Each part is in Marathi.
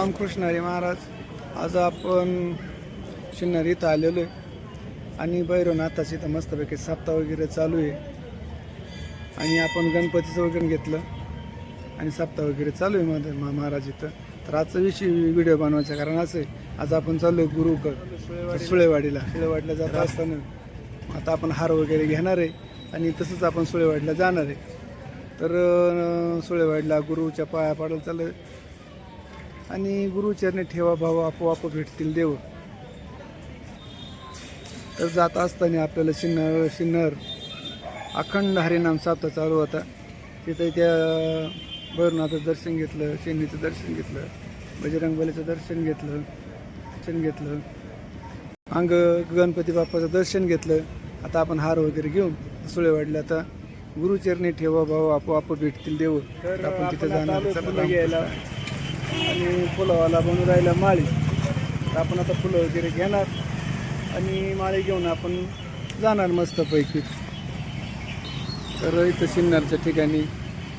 रामकृष्ण हरी महाराज आज आपण शिन्नर इथं आलेलो आहे. आणि भैरवनाथाची इथं मस्तपैकी सप्ताह वगैरे चालू आहे. आणि आपण गणपतीचं वगैरे घेतलं. आणि सप्ताह वगैरे चालू आहे मध्ये मा- महाराज इथं. तर आजचा विषय व्हिडिओ बनवायचा कारण असं आहे. आज आपण चाललो आहे गुरुकड सुळेवाडीला. सुळेवाडीला जात असताना आता आपण हार वगैरे घेणार आहे. आणि तसंच आपण सुळेवाडीला जाणार आहे. तर सुळेवाडीला गुरुच्या पाया पाडायला चाललं आणि गुरुचरणी ठेवा भाव आपोआप भेटतील देव तर जात असताना आपल्याला शिन्नर शिन्नर अखंड हरिनाम साप्ताह चालू होता. तिथे त्या भैरवनाथाचं दर्शन घेतलं शेनीचं दर्शन घेतलं बजरंगबलीचं दर्शन घेतलं दर्शन घेतलं. अंग गणपती बाप्पाचं दर्शन घेतलं. आता आपण हार वगैरे घेऊन सुळेवाडीला आता गुरुचरणी ठेवा भाव आपोआप भेटतील देव तर आपण तिथे जाणार. आणि फुलावाला बनून राहिला माळी. तर आपण आता फुलं वगैरे घेणार आणि माळी घेऊन आपण जाणार मस्तपैकी. तर इथं सिन्नरच्या ठिकाणी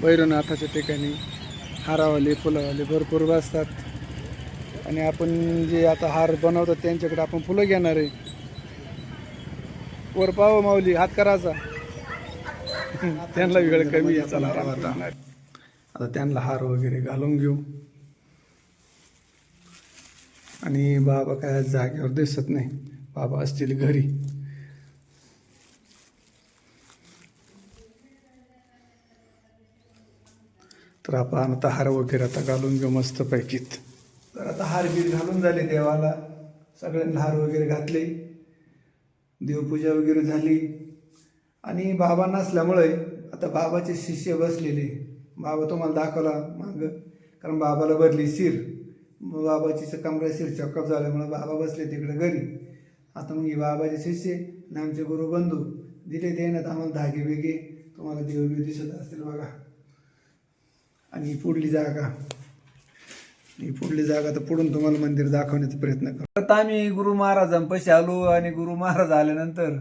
भैरवनाथाच्या ठिकाणी हारावाले फुलावाले भरपूर बसतात. आणि आपण जे आता हार बनवतात त्यांच्याकडे आपण फुलं घेणार आहे. वर पाव माऊली हात करायचा. त्यांना वेळ कमी चला. आता आता त्यांना हार वगैरे घालून घेऊ. आणि बाबा काय जागेवर दिसत नाही. बाबा असतील घरी. तर आपण आता हार वगैरे आता घालून घेऊ मस्त पैकीत तर आता हार बीर घालून झाले देवाला. सगळ्यांना हार वगैरे घातले. देवपूजा वगैरे झाली. आणि बाबा नसल्यामुळे आता बाबाचे शिष्य बसलेले. बाबा तुम्हाला दाखवला मागं. कारण बाबाला बदली शिर बाबाची कमरा शिर चॉकअप झाल्यामुळे बाबा बसले तिकडे घरी. आता मग ही बाबाचे शिष्य आणि आमचे गुरु बंधू दिले ते ना आम्हाला धागे बिगे. तुम्हाला देवबी दिसत असतील बघा. आणि ही पुढली जागा. ही पुढली जागा तर पुढून तुम्हाला मंदिर दाखवण्याचा प्रयत्न करू. आता आम्ही गुरु महाराजांपाशी आलो आणि गुरु महाराज आल्यानंतर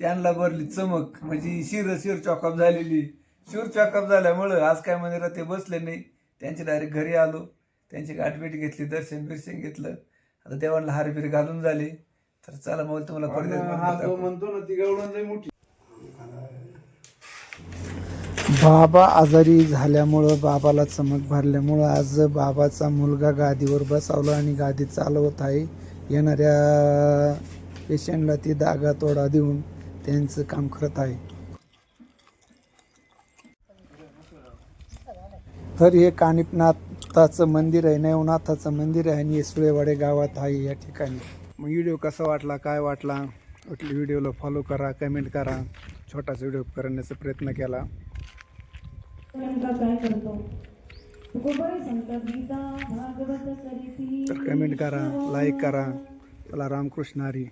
त्यांना भरली चमक. म्हणजे शिर शिर चॉकअप झालेली. शिर चॉकअप झाल्यामुळं आज काय मंदिरात ते बसले नाही. त्यांचे डायरेक्ट घरी आलो. त्यांची गाठभेट घेतली दर्शन बिर्शन घेतलं. आता देवांना हारबीर घालून झाले. तर चला मग तुम्हाला दाखवू. म्हणतो ना ती गवळण मोठी. बाबा आजारी झाल्यामुळं बाबाला चमक भरल्यामुळं आज बाबाचा मुलगा गादीवर बसावला आणि गादी चालवत आहे. येणाऱ्या पेशंटला ती दागा तोडा देऊन त्यांचं काम करत आहे. तर हे कानिपनाथाचं मंदिर आहे नवनाथाचं मंदिर आहे आणि सुळेवाडे गावात आहे या ठिकाणी. मग व्हिडिओ कसा वाटला काय वाटला? वाटली व्हिडिओला फॉलो करा कमेंट करा. छोटासा व्हिडिओ करण्याचा प्रयत्न केला. तर कमेंट करा लाईक करा. त्याला रामकृष्ण हरी.